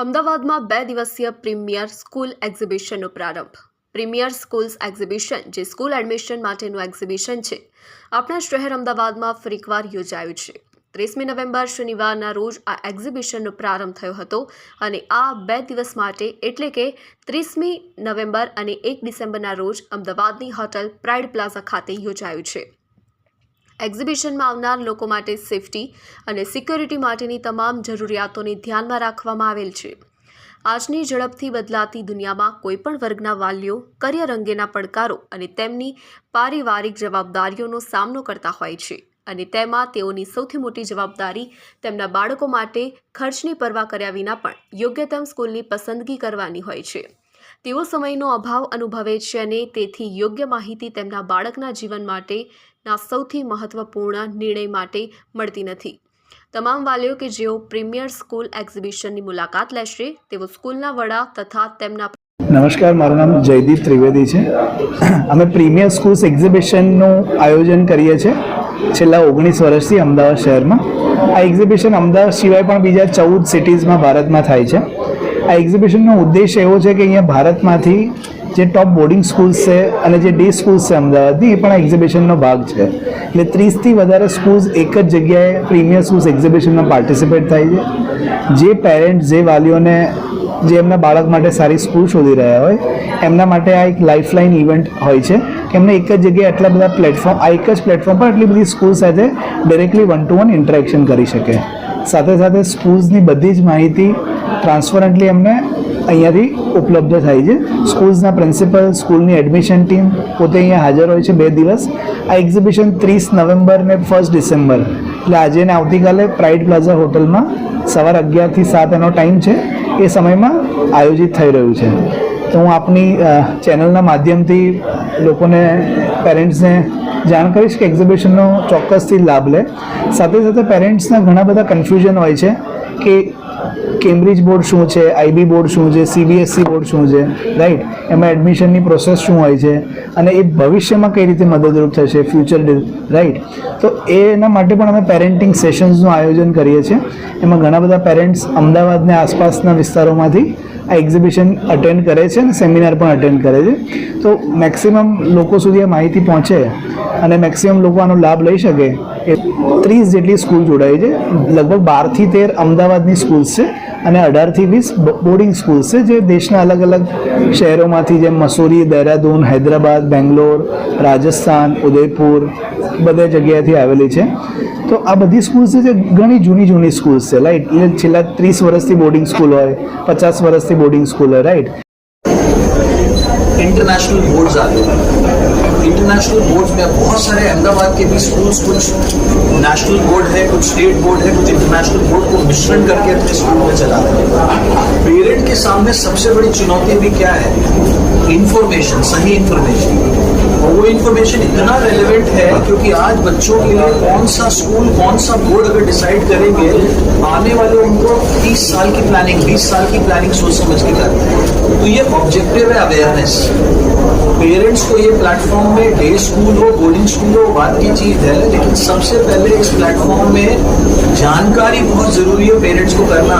અમદાવાદમાં બે દિવસીય પ્રીમિયર સ્કૂલ એક્ઝિબિશનનો પ્રારંભ. પ્રીમિયર સ્કૂલ્સ એક્ઝિબિશન, જે સ્કૂલ એડમિશન માટેનું એક્ઝિબિશન છે, આપણા શહેર અમદાવાદમાં ફરીકવાર યોજાયું છે. ત્રીસમી નવેમ્બર શનિવારના રોજ આ એક્ઝિબિશનનો પ્રારંભ થયો હતો અને આ બે દિવસ માટે એટલે કે ત્રીસમી નવેમ્બર અને એક ડિસેમ્બરના રોજ અમદાવાદની હોટલ પ્રાઇડ પ્લાઝા ખાતે યોજાયું છે. એક્ઝિબિશનમાં આવનાર લોકો માટે સેફટી અને સિક્યોરિટી માટેની તમામ જરૂરિયાતોને ધ્યાનમાં રાખવામાં આવેલ છે. આજની ઝડપથી બદલાતી દુનિયામાં કોઈપણ વર્ગના વાલીઓ, કરિયર અંગેના પડકારો અને તેમની પારિવારિક જવાબદારીઓનો સામનો કરતા હોય છે અને તેમાં તેઓની સૌથી મોટી જવાબદારી તેમના બાળકો માટે ખર્ચની પરવા કર્યા વિના પણ યોગ્યતમ સ્કૂલની પસંદગી કરવાની હોય છે. તેઓ સમયનો અભાવ અનુભવે છે અને તેથી યોગ્ય માહિતી તેમના બાળકના જીવન માટેના સૌથી મહત્વપૂર્ણ નિર્ણય માટે મળતી નથી. તમામ વાલીઓ કે જેઓ પ્રીમિયર સ્કૂલ એક્ઝિબિશનની મુલાકાત લેશે, તેઓ સ્કૂલના વડા તથા તેમના નમસ્કાર, મારું નામ જયદીપ ત્રિવેદી છે. અમે પ્રીમિયર સ્કૂલ્સ એક્ઝિબિશનનું આયોજન કરીએ છીએ છેલ્લા ઓગણીસ વર્ષથી અમદાવાદ શહેરમાં. આ એક્ઝિબિશન અમદાવાદ સિવાય પણ બીજા ચૌદ સિટીઝમાં ભારતમાં થાય છે. આ એક્ઝિબિશનનો ઉદ્દેશ એવો છે કે અહીંયા ભારતમાંથી જે ટોપ બોર્ડિંગ સ્કૂલ્સ છે અને જે ડે સ્કૂલ્સ છે અમદાવાદની, એ પણ આ એક્ઝિબિશનનો ભાગ છે. એટલે ત્રીસથી વધારે સ્કૂલ્સ એક જ જગ્યાએ પ્રીમિયર સ્કૂલ્સ એક્ઝિબિશનમાં પાર્ટિસિપેટ થાય છે. જે પેરેન્ટ્સ જે વાલીઓને, જે એમના બાળક માટે સારી સ્કૂલ શોધી રહ્યા હોય, એમના માટે આ એક લાઇફલાઇન ઇવેન્ટ હોય છે કે એમને એક જ જગ્યાએ આટલા બધા પ્લેટફોર્મ આ એક જ પ્લેટફોર્મ પર આટલી બધી સ્કૂલ સાથે directly one to one interaction કરી શકે. સાથે સાથે સ્કૂલ્સની બધી જ માહિતી ટ્રાન્સપરન્ટલી એમને અહીંયાથી ઉપલબ્ધ થાય છે. સ્કૂલ્સના પ્રિન્સિપલ સ્કૂલની એડમિશન ટીમ પોતે અહીંયા હાજર હોય છે બે દિવસ. આ એક્ઝિબિશન ત્રીસ નવેમ્બર ને ફર્સ્ટ ડિસેમ્બર એટલે આજે ને આવતીકાલે પ્રાઇડ પ્લાઝા હોટલમાં સવાર અગિયારથી સાત એનો ટાઈમ છે. એ સમયમાં આયોજિત થઈ રહ્યું છે. તો હું આપની ચેનલના માધ્યમથી લોકોને પેરેન્ટ્સને જાણ કરીશ કે એક્ઝિબિશનનો ચોક્કસથી લાભ લે. સાથે સાથે પેરેન્ટ્સના ઘણા બધા કન્ફ્યુઝન હોય છે કે કેમ્બ્રિજ બોર્ડ શું છે? આઈબી બોર્ડ શું છે? સીબીએસસી બોર્ડ શું છે? રાઈટ એમાં એડમિશનની પ્રોસેસ શું હોય છે? અને એ ભવિષ્યમાં કઈ રીતે મદદરૂપ થશે? ફ્યુચર રાઈટ તો એના માટે પણ અમે પેરેન્ટિંગ સેશન્સનું આયોજન કરીએ છીએ. એમાં ઘણા બધા પેરેન્ટ્સ અમદાવાદને આસપાસના વિસ્તારોમાંથી આ એક્ઝિબિશન અટેન્ડ કરે છે અને સેમિનાર પણ અટેન્ડ કરે છે. તો મેક્સિમમ લોકો સુધી આ માહિતી પહોંચે અને મેક્સિમમ લોકો આનો લાભ લઈ શકે એ ત્રીસ જેટલી સ્કૂલ જોડાઈ છે. લગભગ બારથી તેર અમદાવાદની સ્કૂલ્સ છે અને અઢારથી વીસ બોર્ડિંગ સ્કૂલ્સ છે જે દેશના અલગ અલગ શહેરોમાંથી જેમ મસૂરી, દહેરાદૂન, હૈદરાબાદ, બેંગ્લોર, રાજસ્થાન, ઉદયપુર બધે જગ્યાએથી આવેલી છે તો આ બધી સ્કૂલ્સ છે જે ઘણી જૂની જૂની સ્કૂલ્સ છે રાઈટ એટલે છેલ્લા ત્રીસ વર્ષથી બોર્ડિંગ સ્કૂલ હોય પચાસ વર્ષથી બોર્ડિંગ સ્કૂલ હોય રાઈટ इंटरनेशनल बोर्ड्स आ गए इंटरनेशनल बोर्ड्स में अब बहुत सारे अहमदाबाद के भी स्कूल्स कुछ नेशनल बोर्ड है कुछ स्टेट बोर्ड है कुछ इंटरनेशनल बोर्ड को मिश्रण करके अपने स्कूल में चला रहे हैं पेरेंट के सामने सबसे बड़ी चुनौती भी क्या है? इंफॉर्मेशन सही इंफॉर्मेशन और वो इंफॉर्मेशन इतना रेलिवेंट है क्योंकि आज बच्चों के लिए कौन सा स्कूल कौन सा बोर्ड अगर डिसाइड करेंगे, आने वाले उनको 30 साल की प्लानिंग 20 साल की प्लानिंग सोच समझ के करते हैं। तो ये ऑब्जेक्टिव है अवेयरनेस पेरेंट्स को ये प्लेटफॉर्म में डे स्कूल हो बोर्डिंग स्कूल हो, बात की चीज़ है, लेकिन सबसे पहले इस प्लेटफॉर्म में जानकारी बहुत ज़रूरी है पेरेंट्स को करना।